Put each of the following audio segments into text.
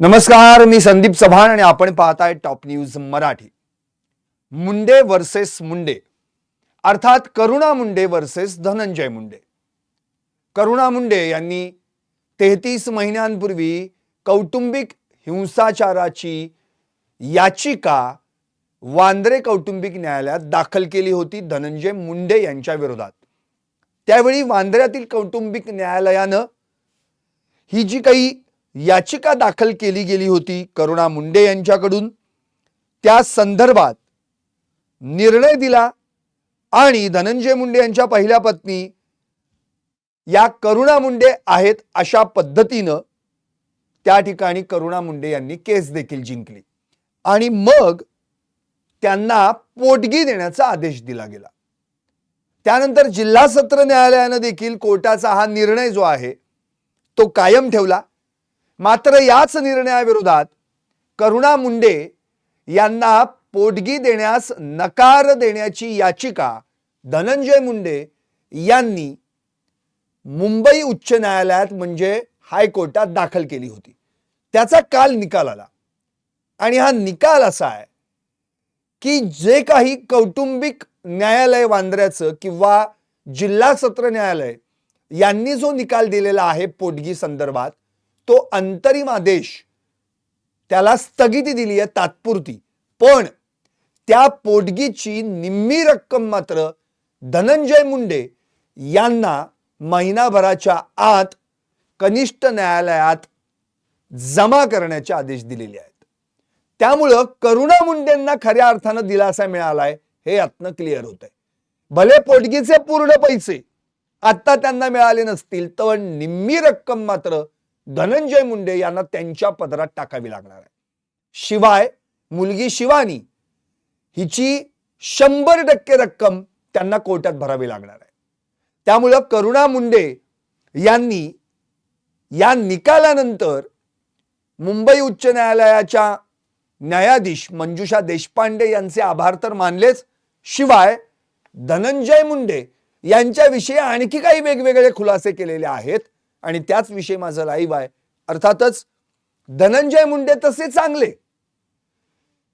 नमस्कार मी संदीप चव्हाण आणि आपण पाहताय top news Marathi. Munde versus Munde. अर्थात करुणा मुंडे वर्सेस धनंजय मुंडे. करुणा मुंडे यांनी तेहतीस महिन्यांपूर्वी कौटुंबिक हिंसाचाराची याचिका वांद्रे कौटुंबिक न्यायालयात दाखल केली होती धनंजय मुंडे यांच्या विरोधात. त्यावेळी वांद्र्यातील कौटुंबिक न्यायालयानं ही जी काही याचिका दाखल केली गेली होती करुणा मुंडे यांच्याकडून. त्या संदर्भात निर्णय दिला आणि धनंजय मुंडे यांच्या पहिल्या पत्नी या करुणा मुंडे आहेत अशा पद्धतीनं त्या ठिकाणी करुणा मुंडे यांनी केस देखील जिंकली. आणि मग त्यांना पोटगी देण्याचा आदेश दिला गेला. त्यानंतर जिल्हा सत्र न्यायालयानं देखील कोर्टाचा हा निर्णय जो आहे तो कायम ठेवला. मात्र याच निर्णयाविरोधात करुणा मुंडे यांना पोटगी देण्यास नकार देण्याची याचिका धनंजय मुंडे यांनी मुंबई उच्च न्यायालयात म्हणजे हायकोर्टात दाखल केली होती. त्याचा काल निकाल आला. आणि हा निकाल असा आहे की जे काही कौटुंबिक न्यायालय वांद्र्याचं किंवा जिल्हा सत्र न्यायालय यांनी जो निकाल दिलेला आहे पोटगी संदर्भात तो अंतरिम आदेश त्याला स्थगिती दिली आहे तात्पुरती. पण त्या पोटगीची निम्मी रक्कम मात्र धनंजय मुंडे यांना महिनाभराच्या आत कनिष्ठ न्यायालयात जमा करण्याचे आदेश दिलेले आहेत. त्यामुळं करुणा मुंडेंना खऱ्या अर्थानं दिलासा मिळालाय हे यातनं क्लिअर होत आहे भले पोटगीचे पूर्ण पैसे आता त्यांना मिळाले नसतील तर निम्मी रक्कम मात्र धनंजय मुंडे यांना त्यांच्या पदरात टाकावी लागणार आहे. शिवाय मुलगी शिवानी हिची शंभर टक्के रक्कम त्यांना कोर्टात भरावी लागणार आहे. त्यामुळं करुणा मुंडे यांनी या निकालानंतर मुंबई उच्च न्यायालयाच्या न्यायाधीश मंजुषा देशपांडे यांचे आभार तर मानलेच शिवाय धनंजय मुंडे यांच्याविषयी आणखी काही वेगवेगळे खुलासे केलेले आहेत. आणि त्याच विषयी माझं लाईव्ह आहे. अर्थातच धनंजय मुंडे तसे चांगले.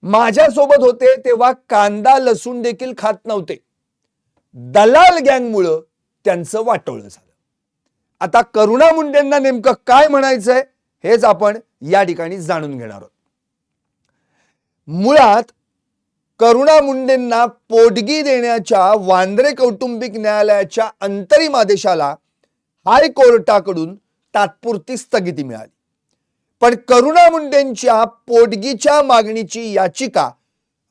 माझ्यासोबत होते तेव्हा कांदा लसूण देखील खात नव्हते. दलाल गँगमुळं त्यांचं वाटोळं झालं. आता करुणा मुंडेंना नेमकं काय म्हणायचंय हेच आपण या ठिकाणी जाणून घेणार आहोत. मुळात करुणा मुंडेंना पोटगी देण्याच्या वांद्रे कौटुंबिक न्यायालयाच्या अंतरिम आदेशाला हायकोर्टाकडून तात्पुरती स्थगिती मिळाली. पण करुणा मुंडेंच्या पोटगीच्या मागणीची याचिका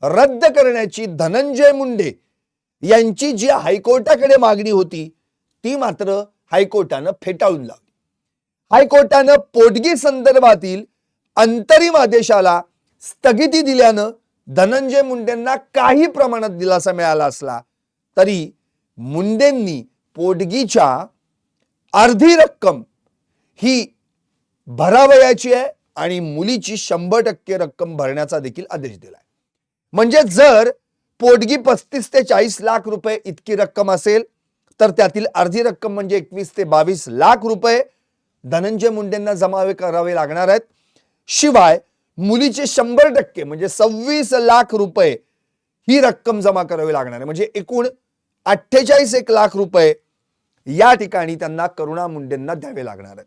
रद्द करण्याची धनंजय मुंडे यांची जी हायकोर्टाकडे मागणी होती ती मात्र हायकोर्टानं फेटाळून लावली. हायकोर्टानं पोटगी संदर्भातील अंतरिम आदेशाला स्थगिती दिल्यानं धनंजय मुंडेंना काही प्रमाणात दिलासा मिळाला असला तरी मुंडेंनी पोटगीच्या अर्धी रक्कम ही भरावयाची आहे आणि मुलीची शंभर टक्के रक्कम भरण्याचा देखील आदेश दिलाय. म्हणजे जर पोटगी पस्तीस ते चाळीस लाख रुपये इतकी रक्कम असेल तर त्यातील अर्धी रक्कम म्हणजे एकवीस ते बावीस लाख रुपये धनंजय मुंडेंना जमावे करावे लागणार आहेत. शिवाय मुलीचे शंभर टक्के म्हणजे सव्वीस लाख रुपये ही रक्कम जमा करावी लागणार आहे. म्हणजे एकूण अठ्ठेचाळीस एक लाख रुपये या ठिकाणी त्यांना करुणा मुंडेंना द्यावे लागणार आहे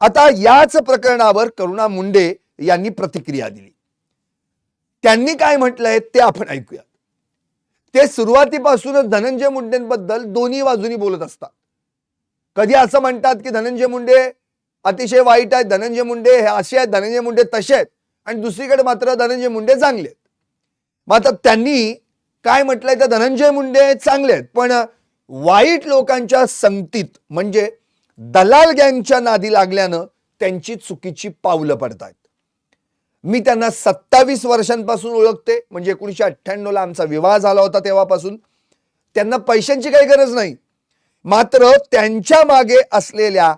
आता याच प्रकरणावर करुणा मुंडे यांनी प्रतिक्रिया दिली. त्यांनी काय म्हटलंय ते आपण ऐकूया ते सुरुवातीपासूनच धनंजय मुंडेंबद्दल दोन्ही बाजूनी बोलत असतात. कधी असं म्हणतात की धनंजय मुंडे अतिशय वाईट आहेत धनंजय मुंडे हे असे आहेत धनंजय मुंडे तसे आहेत आणि दुसरीकडे मात्र धनंजय मुंडे चांगले आहेत. मात्र त्यांनी काय म्हटलंय तर धनंजय मुंडे चांगले आहेत पण वाईट लोकांच्या संगतीत म्हणजे दलाल गँगच्या नादी लागल्यानं त्यांची चुकीची पावलं पडतायत. मी त्यांना सत्तावीस वर्षांपासून ओळखते म्हणजे एकोणीसशे अठ्ठ्याण्णवला आमचा विवाह झाला होता तेव्हापासून. त्यांना पैशांची काही गरज नाही. मात्र त्यांच्या मागे असलेल्या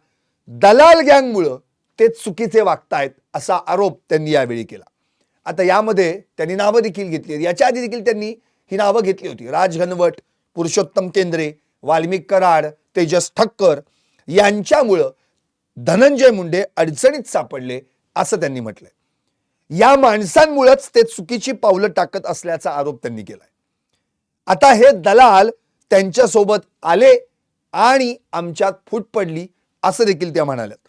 दलाल गँगमुळं ते चुकीचे वागतायत असा आरोप त्यांनी यावेळी केला. आता यामध्ये त्यांनी नावं देखील घेतली याच्या आधी देखील त्यांनी ही नावं घेतली होती. राज घनवट पुरुषोत्तम केंद्रे वाल्मिक कराड तेजस ठक्कर यांच्यामुळं धनंजय मुंडे अडचणीत सापडले असं त्यांनी म्हटलंय. या माणसांमुळेच ते चुकीची पावलं टाकत असल्याचा आरोप त्यांनी केलाय. आता हे दलाल त्यांच्यासोबत आले आणि आमच्यात फूट पडली असं देखील त्या म्हणाल्यात.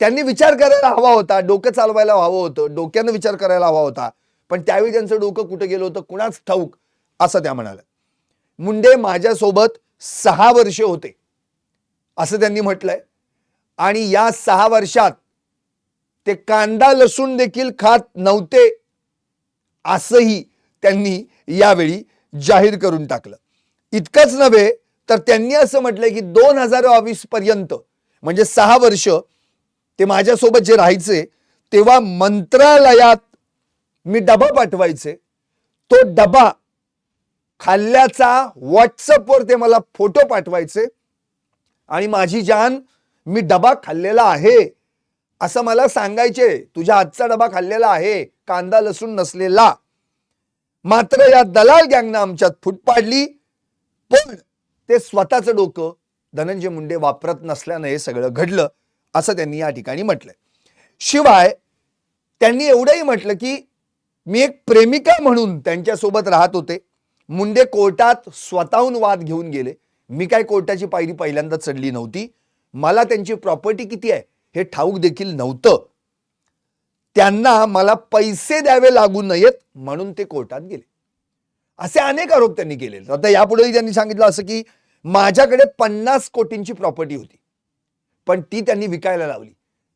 त्यांनी विचार करायला हवा होता डोकं चालवायला हवं होतं डोक्यानं विचार करायला हवा होता. पण त्यावेळी त्यांचं डोकं कुठं गेलं होतं? कुणाच ठाऊक असं त्या म्हणाल्या मुंडे माझ्यासोबत सहा वर्ष होते. असं त्यांनी म्हटलंय. आणि या सहा वर्षात ते कांदा लसूण देखील खात नव्हते असंही त्यांनी यावेळी जाहीर करून टाकलं. इतकंच नव्हे तर त्यांनी असं म्हटलंय की दोन हजार बावीस पर्यंत म्हणजे सहा वर्ष ते माझ्यासोबत जे राहायचे तेव्हा मंत्रालयात मी डबा पाठवायचे. तो डबा खाल्ल्याचा व्हॉट्सअपवर ते मला फोटो पाठवायचे. आणि माझी जान मी डबा खाल्लेला आहे असं मला सांगायचे. तुझ्या हातचा डबा खाल्लेला आहे कांदा लसूण नसलेला. मात्र या दलाल गँगनं आमच्यात फूट पाडली. पण ते स्वतःचं डोकं धनंजय मुंडे वापरत नसल्यानं हे सगळं घडलं असं त्यांनी या ठिकाणी म्हटलंय. शिवाय त्यांनी एवढंही म्हटलं की मी एक प्रेमिका म्हणून त्यांच्यासोबत राहत होते. मुंडे कोर्टात स्वतःहून वाद घेऊन गेले. मी काय कोर्टाची पायरी पहिल्यांदा चढली नव्हती. मला त्यांची प्रॉपर्टी किती आहे हे ठाऊक देखील नव्हतं. त्यांना मला पैसे द्यावे लागू नयेत म्हणून ते कोर्टात गेले. असे अनेक आरोप त्यांनी केले आता यापुढेही त्यांनी सांगितलं असं की माझ्याकडे पन्नास कोटींची प्रॉपर्टी होती. पण ती त्यांनी विकायला लावली.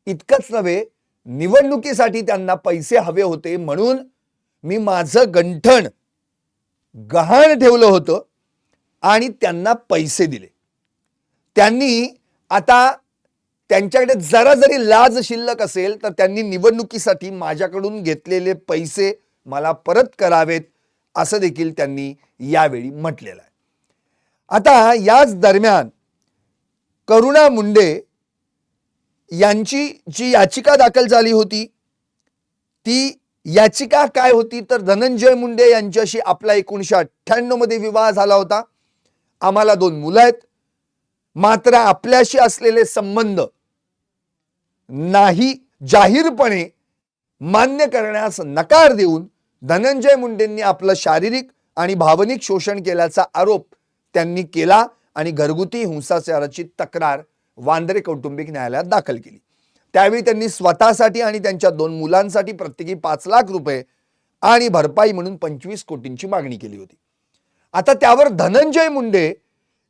इतकंच नव्हे निवडणुकीसाठी त्यांना पैसे हवे होते म्हणून मी माझं गंठण गहाण ठेवलं होतं आणि त्यांना पैसे दिले. त्यांनी आता त्यांच्याकडे जरा जरी लाज शिल्लक असेल तर त्यांनी निवडणुकीसाठी माझ्याकडून घेतलेले पैसे मला परत करावेत असं देखील त्यांनी यावेळी म्हटलेलं आहे. आता याच दरम्यान करुणा मुंडे यांची जी याचिका दाखल झाली होती ती याचिका काय होती तर धनंजय मुंडे यांच्याशी आपला एकोणीशे अठ्ठ्याण्णवमध्ये विवाह झाला होता. आम्हाला दोन मुलं आहेत. मात्र आपल्याशी असलेले संबंध नाही जाहीरपणे मान्य करण्यास नकार देऊन धनंजय मुंडेंनी आपलं शारीरिक आणि भावनिक शोषण केल्याचा आरोप त्यांनी केला आणि घरगुती हिंसाचाराची तक्रार वांद्रे कौटुंबिक न्यायालयात दाखल केली. त्यावेळी त्यांनी स्वतःसाठी आणि त्यांच्या दोन मुलांसाठी प्रत्येकी पाच लाख रुपये आणि भरपाई म्हणून पंचवीस कोटींची मागणी केली होती. आता त्यावर धनंजय मुंडे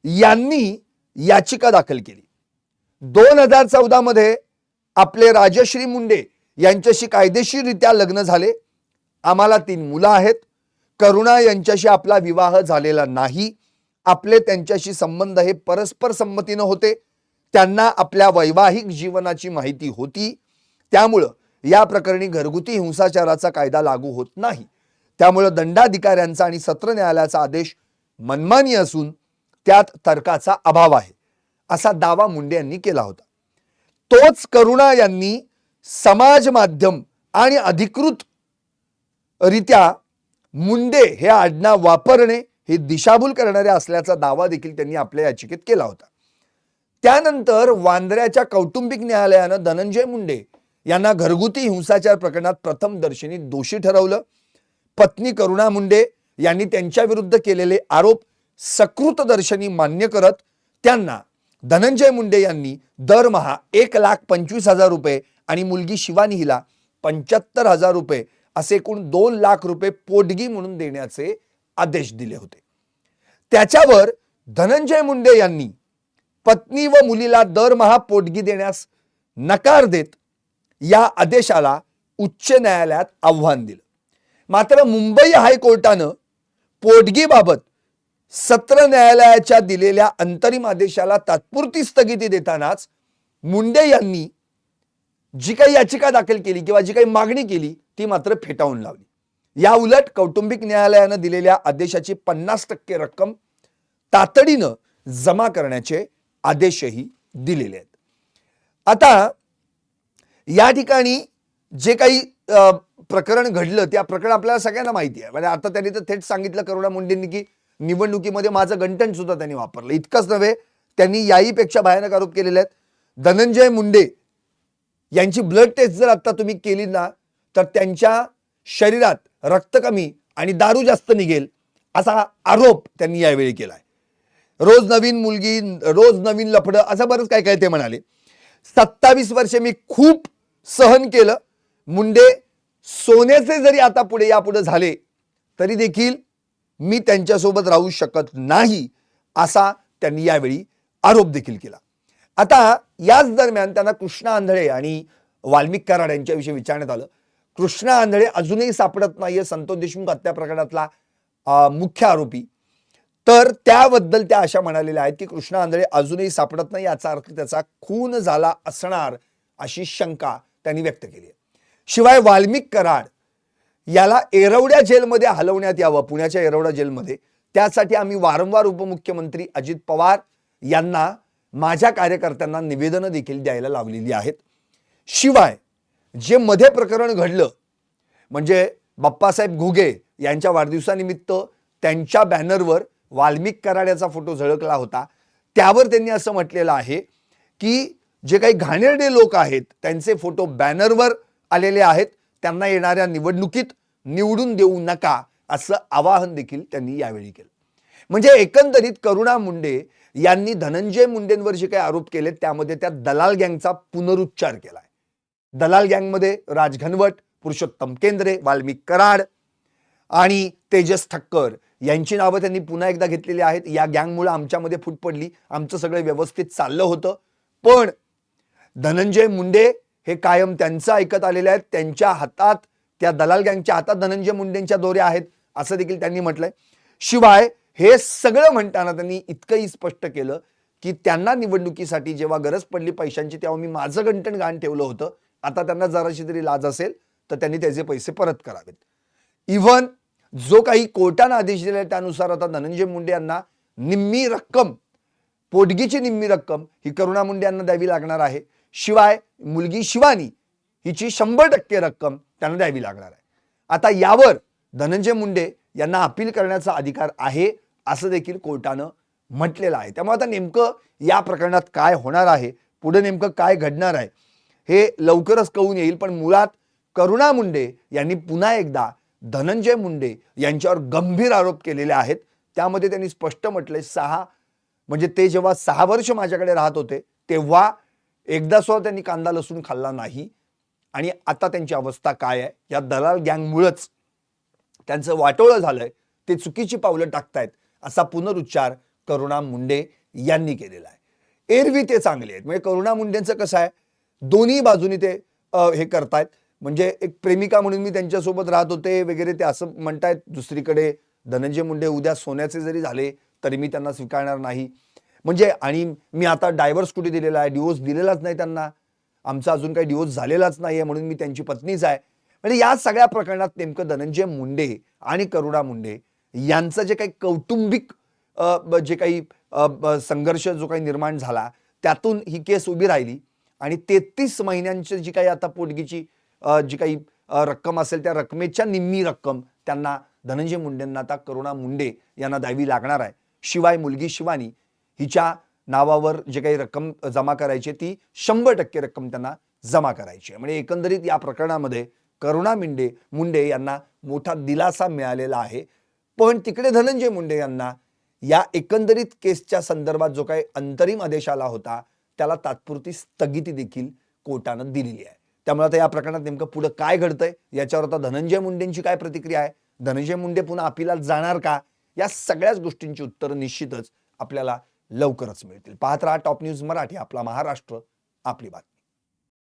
यांनी याचिका दाखल केली. दोन हजार चौदा मध्ये आपले राजश्री मुंडे यांच्याशी कायदेशीररित्या लग्न झाले. आम्हाला तीन मुलं आहेत. करुणा यांच्याशी आपला विवाह झालेला नाही. आपले त्यांच्याशी संबंध हे परस्पर संमतीनं होते. त्यांना आपल्या वैवाहिक जीवनाची माहिती होती. त्यामुळं या प्रकरणी घरगुती हिंसाचाराचा कायदा लागू होत नाही. त्यामुळं दंडाधिकाऱ्यांचा आणि सत्र न्यायालयाचा आदेश मनमानी असून त्यात तर्काचा अभाव आहे असा दावा मुंडे यांनी केला होता. तोच करुणा यांनी समाज माध्यम आणि अधिकृत रित्या मुंडे हे आडनाव वापरणे हे दिशाभूल करणारे असल्याचा दावा देखील त्यांनी आपल्या याचिकेत केला होता. त्यानंतर वांद्र्याच्या कौटुंबिक न्यायालयानं धनंजय मुंडे यांना घरगुती हिंसाचार प्रकरणात प्रथम दर्शनी दोषी ठरवलं. पत्नी करुणा मुंडे यांनी त्यांच्या विरुद्ध केलेले आरोप सकृत दर्शनी मान्य करत त्यांना धनंजय मुंडे यांनी दरमहा एक लाख पंचवीस हजार रुपये आणि मुलगी शिवानी हिला पंच्याहत्तर हजार रुपये असे एकूण दोन लाख रुपये पोटगी म्हणून देण्याचे आदेश दिले होते. त्याच्यावर धनंजय मुंडे यांनी पत्नी व मुलीला दरमहा पोटगी देण्यास नकार देत या आदेशाला उच्च न्यायालयात आव्हान दिलं. मात्र मुंबई हायकोर्टानं पोटगीबाबत सत्र न्यायालयाच्या दिलेल्या अंतरिम आदेशाला तात्पुरती स्थगिती देतानाच मुंडे यांनी जी काही याचिका दाखल केली किंवा जी काही मागणी केली ती मात्र फेटाळून लावली. या उलट कौटुंबिक न्यायालयानं दिलेल्या आदेशाची पन्नास टक्के रक्कम तातडीनं जमा करण्याचे आदेशही दिलेले आहेत. आता या ठिकाणी जे काही प्रकरण घडलं त्या प्रकरण आपल्याला सगळ्यांना माहिती आहे. म्हणजे आता त्यांनी तर थेट सांगितलं करुणा मुंडेंनी की निवडणुकीमध्ये माझं गंटन सुद्धा त्यांनी वापरलं. इतकंच नव्हे त्यांनी याहीपेक्षा भयानक आरोप केलेले आहेत. धनंजय मुंडे यांची ब्लड टेस्ट जर आता तुम्ही केली ना तर त्यांच्या शरीरात रक्त कमी आणि दारू जास्त निघेल असा आरोप त्यांनी यावेळी केला आहे रोज नवीन मुलगी रोज नवीन लफडं असं बरंच काय काय ते म्हणाले. सत्तावीस वर्षे मी खूप सहन केलं. मुंडे सोन्याचे जरी आता पुढे यापुढे झाले तरी देखील मी त्यांच्यासोबत राहू शकत नाही असा त्यांनी यावेळी आरोप देखील केला. आता याच दरम्यान त्यांना कृष्णा आंधळे आणि वाल्मिक कराड यांच्याविषयी विचारण्यात आलं. कृष्णा आंधळे अजूनही सापडत नाहीये संतोष देशमुख हत्या प्रकरणातला मुख्य आरोपी. तर त्याबद्दल त्या अशा म्हणालेल्या आहेत की कृष्णा आंधळे अजूनही सापडत नाही याचा अर्थ त्याचा खून झाला असणार अशी शंका त्यांनी व्यक्त केली आहे. शिवाय वाल्मिक कराड याला एरवड्या जेलमध्ये हलवण्यात यावं पुण्याच्या एरवडा जेलमध्ये. त्यासाठी आम्ही वारंवार उपमुख्यमंत्री अजित पवार यांना माझ्या कार्यकर्त्यांना निवेदनं देखील द्यायला लावलेली आहेत. शिवाय जे मध्ये प्रकरण घडलं म्हणजे बाप्पासाहेब घुगे यांच्या वाढदिवसानिमित्त त्यांच्या बॅनरवर वाल्मिक कराड्याचा फोटो झळकला होता. त्यावर त्यांनी असं म्हटलेलं आहे की जे काही घाणेरडे लोक आहेत त्यांचे फोटो बॅनरवर आलेले आहेत. त्यांना येणाऱ्या निवडणुकीत निवडून देऊ नका असं आवाहन देखील त्यांनी यावेळी केलं. म्हणजे एकंदरीत करुणा मुंडे यांनी धनंजय मुंडेंवर जे काही आरोप केले त्यामध्ये त्या दलाल गँगचा पुनरुच्चार केलाय. दलाल गँगमध्ये राजघनवट पुरुषोत्तम केंद्रे वाल्मिक कराड आणि तेजस ठक्कर. यांची नावं त्यांनी पुन्हा एकदा घेतलेली आहेत. या गँगमुळे आमच्यामध्ये फूट पडली. आमचं सगळं व्यवस्थित चाललं होतं. पण धनंजय मुंडे हे कायम त्यांचं ऐकत आलेले आहेत. त्यांच्या हातात त्या दलाल गँगच्या हातात धनंजय मुंडेंच्या दोऱ्या आहेत असं देखील त्यांनी म्हटलंय. शिवाय हे सगळं म्हणताना त्यांनी इतकंही स्पष्ट केलं की त्यांना निवडणुकीसाठी जेव्हा गरज पडली पैशांची तेव्हा मी माझं गंटण गाण ठेवलं होतं. आता त्यांना जराशी तरी लाज असेल तर त्यांनी त्याचे पैसे परत करावेत. इव्हन जो काही कोर्टानं आदेश दिला त्यानुसार आता धनंजय मुंडे यांना निम्मी रक्कम पोटगीची निम्मी रक्कम ही करुणा मुंडे यांना द्यावी लागणार आहे. शिवाय मुलगी शिवानी हिची शंभर टक्के रक्कम त्यांना द्यावी लागणार आहे. आता यावर धनंजय मुंडे यांना अपील करण्याचा अधिकार आहे असं देखील कोर्टानं म्हटलेलं आहे. त्यामुळे आता नेमकं या प्रकरणात काय होणार आहे? पुढे नेमकं काय घडणार आहे? हे लवकरच कळून येईल पण मुळात करुणा मुंडे यांनी पुन्हा एकदा धनंजय मुंडे यांच्यावर गंभीर आरोप केलेले आहेत. त्यामध्ये त्यांनी स्पष्ट म्हटले सहा म्हणजे ते जेव्हा सहा वर्ष माझ्याकडे राहत होते तेव्हा एकदा सुद्धा त्यांनी कांदा लसूण खाल्ला नाही. आणि आता त्यांची अवस्था काय आहे? या दलाल गँगमुळंच त्यांचं वाटोळं झालंय. ते चुकीची पावलं टाकतायत असा पुनरुच्चार करुणा मुंडे यांनी केलेला आहे. एरवी ते चांगले आहेत. म्हणजे करुणा मुंडेंचं कसं आहे? दोन्ही बाजूनी ते हे करतायत. म्हणजे एक प्रेमिका म्हणून मी त्यांच्यासोबत राहत होते वगैरे ते असं म्हणतायत. दुसरीकडे धनंजय मुंडे उद्या सोन्याचे जरी झाले तरी मी त्यांना स्वीकारणार नाही. म्हणजे आणि मी आता डायव्हर्स कुठे दिलेला आहे? डिवोर्स दिलेलाच नाही त्यांना. आमचा अजून काही डिवोर्स झालेलाच नाही आहे म्हणून मी त्यांची पत्नीच आहे. म्हणजे या सगळ्या प्रकरणात नेमकं धनंजय मुंडे आणि करुणा मुंडे यांचं जे काही कौटुंबिक जे काही संघर्ष जो काही निर्माण झाला त्यातून ही केस उभी राहिली. आणि तेहतीस महिन्यांची जी काही आता पोटगीची जी काही रक्कम असेल त्या रकमेच्या निम्मी रक्कम त्यांना धनंजय मुंडेंना आता करुणा मुंडे यांना द्यावी लागणार आहे. शिवाय मुलगी शिवानी हिच्या नावावर जे काही रक्कम जमा करायची ती शंभर टक्के रक्कम त्यांना जमा करायची आहे. म्हणजे एकंदरीत या प्रकरणामध्ये करुणा मिंडे मुंडे यांना मोठा दिलासा मिळालेला आहे. पण तिकडे धनंजय मुंडे यांना या एकंदरीत केसच्या संदर्भात जो काही अंतरिम आदेश आला होता त्याला तात्पुरती स्थगिती देखील कोर्टानं दिलेली आहे. त्यामुळे आता या प्रकरणात नेमकं पुढं काय घडतंय? याच्यावर आता धनंजय मुंडेंची काय प्रतिक्रिया आहे? धनंजय मुंडे पुन्हा अपिलात जाणार का? या सगळ्याच गोष्टींची उत्तरं निश्चितच आपल्याला लवकरच मिळतील. पाहत राहा टॉप न्यूज मराठी आपला महाराष्ट्र आपली बात